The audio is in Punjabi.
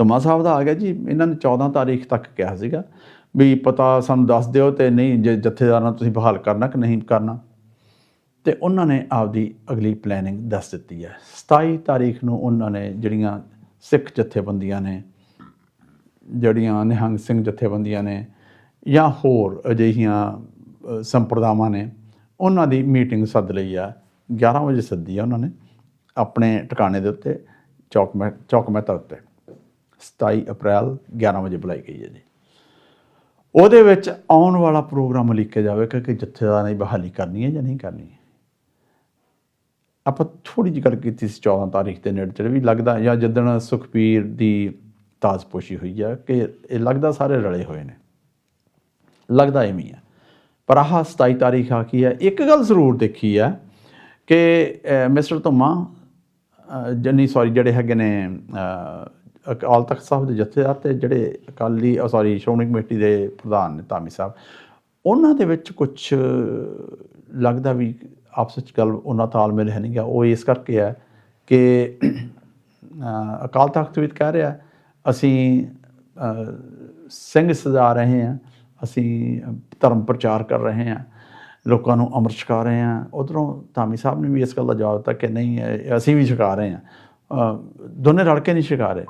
ਧੰਮਾ ਸਾਹਿਬ ਦਾ ਆ ਗਿਆ ਜੀ, ਇਹਨਾਂ ਨੇ 14 ਤਾਰੀਖ ਤੱਕ ਕਿਹਾ ਸੀਗਾ ਵੀ ਪਤਾ ਸਾਨੂੰ ਦੱਸ ਦਿਓ ਤੇ ਨਹੀਂ, ਜੇ ਜਥੇਦਾਰਾਂ ਤੁਸੀਂ ਬਹਾਲ ਕਰਨਾ ਕਿ ਨਹੀਂ ਕਰਨਾ। ਤੇ ਉਹਨਾਂ ਨੇ ਆਪਦੀ ਅਗਲੀ ਪਲੈਨਿੰਗ ਦੱਸ ਦਿੱਤੀ ਹੈ। 27 ਤਾਰੀਖ ਨੂੰ ਉਹਨਾਂ ਨੇ ਜਿਹੜੀਆਂ ਸਿੱਖ ਜਥੇਬੰਦੀਆਂ ਨੇ, ਜਿਹੜੀਆਂ ਨਿਹੰਗ ਸਿੰਘ ਜਥੇਬੰਦੀਆਂ ਨੇ ਜਾਂ ਹੋਰ ਅਜਿਹੀਆਂ ਸੰਪਰਦਾਵਾਂ ਨੇ, ਉਹਨਾਂ ਦੀ ਮੀਟਿੰਗ ਸੱਦ ਲਈ ਆ। 11 ਵਜੇ ਸੱਦੀ ਆ ਉਹਨਾਂ ਨੇ ਆਪਣੇ ਟਿਕਾਣੇ ਦੇ ਉੱਤੇ, ਚੌਕ ਮਹਿ, ਚੌਕ ਮਹਿਤਾ ਉੱਤੇ। 27 ਅਪ੍ਰੈਲ 11 ਵਜੇ ਬੁਲਾਈ ਗਈ ਹੈ ਜੀ। ਉਹਦੇ ਵਿੱਚ ਆਉਣ ਵਾਲਾ ਪ੍ਰੋਗਰਾਮ ਲਿਖਿਆ ਜਾਵੇਗਾ ਕਿ ਜਥੇਦਾਰਾਂ ਦੀ ਬਹਾਲੀ ਕਰਨੀ ਹੈ ਜਾਂ ਨਹੀਂ ਕਰਨੀ ਹੈ। ਆਪਾਂ ਥੋੜੀ ਜਿਹੀ ਗੱਲ ਕੀਤੀ ਸੀ 14 ਤਾਰੀਖ ਦੇ ਨੇੜੇ ਵੀ ਲੱਗਦਾ ਜਾਂ ਜਿੱਦਣ ਸੁਖਬੀਰ ਦੀ ਤਾਜ਼ਪੋਸ਼ੀ ਹੋਈ ਹੈ ਕਿ ਇਹ ਲੱਗਦਾ ਸਾਰੇ ਰਲੇ ਹੋਏ ਨੇ। ਲੱਗਦਾ ਐਵੇਂ ਹੈ ਪਰ ਆਹ 27 ਤਾਰੀਖ ਆ ਕੀ ਹੈ? ਇੱਕ ਗੱਲ ਜ਼ਰੂਰ ਦੇਖੀ ਹੈ ਕਿ ਮਿਸਟਰ ਧੁੰਮਾ ਅਹ, ਜੰਨੀ ਸੌਰੀ ਜਿਹੜੇ ਹੈਗੇ ਨੇ ਅਕਾਲ ਤਖਤ ਸਾਹਿਬ ਦੇ ਜਥੇਦਾਰ ਤੇ ਜਿਹੜੇ ਅਕਾਲੀ ਸੌਰੀ ਸ਼੍ਰੋਮਣੀ ਕਮੇਟੀ ਦੇ ਪ੍ਰਧਾਨ ਨੇ ਧਾਮੀ ਸਾਹਿਬ, ਉਹਨਾਂ ਦੇ ਵਿੱਚ ਕੁਝ ਲੱਗਦਾ ਵੀ ਆਪਸ ਵਿੱਚ ਗੱਲ ਉਹਨਾਂ ਤਾਲਮੇਲ ਹੈ ਨਹੀਂ ਗਾ। ਉਹ ਇਸ ਕਰਕੇ ਹੈ ਕਿ ਅਕਾਲ ਤਖਤ ਵੀ ਕਹਿ ਰਿਹਾ, ਅਸੀਂ ਸਿੰਘ ਸਜਾ ਰਹੇ ਹਾਂ, ਅਸੀਂ ਧਰਮ ਪ੍ਰਚਾਰ ਕਰ ਰਹੇ ਹਾਂ, ਲੋਕਾਂ ਨੂੰ ਅੰਮ੍ਰਿਤ ਛਕਾ ਰਹੇ ਹਾਂ। ਉਧਰੋਂ ਧਾਮੀ ਸਾਹਿਬ ਨੇ ਵੀ ਇਸ ਗੱਲ ਦਾ ਜਵਾਬ ਦਿੱਤਾ ਕਿ ਨਹੀਂ ਅਸੀਂ ਵੀ ਛਕਾ ਰਹੇ ਹਾਂ। ਦੋਨੇ ਰਲ ਕੇ ਨਹੀਂ ਛਕਾ ਰਹੇ।